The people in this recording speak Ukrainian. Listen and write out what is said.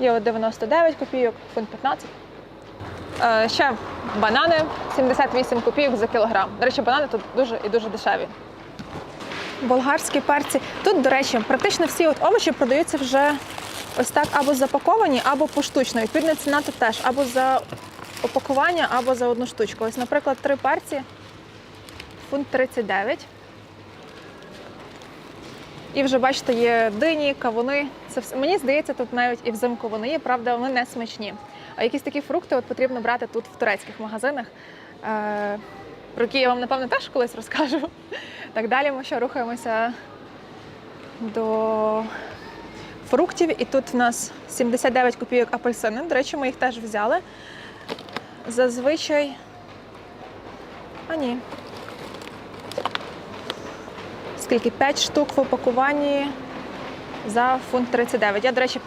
Є от 99 копійок, фунт 15. Е, ще банани 78 копійок за кілограм. До речі, банани тут дуже і дуже дешеві. Болгарські перці. Тут, до речі, практично всі от овочі продаються вже ось так або запаковані, або поштучно. Відповідно, ціна тут теж або за опакування, або за одну штучку. Ось, наприклад, три перці фунт 39. І вже бачите, є дині, кавуни. Це все. Мені здається, тут навіть і взимку вони є, правда, вони не смачні. А якісь такі фрукти от потрібно брати тут в турецьких магазинах. Е, про які я вам, напевно, теж колись розкажу. Так далі ми ще рухаємося до фруктів. І тут в нас 79 копійок апельсини. До речі, ми їх теж взяли. Зазвичай. А ні. Скільки? 5 штук в упакуванні за фунт 39. Я, до речі,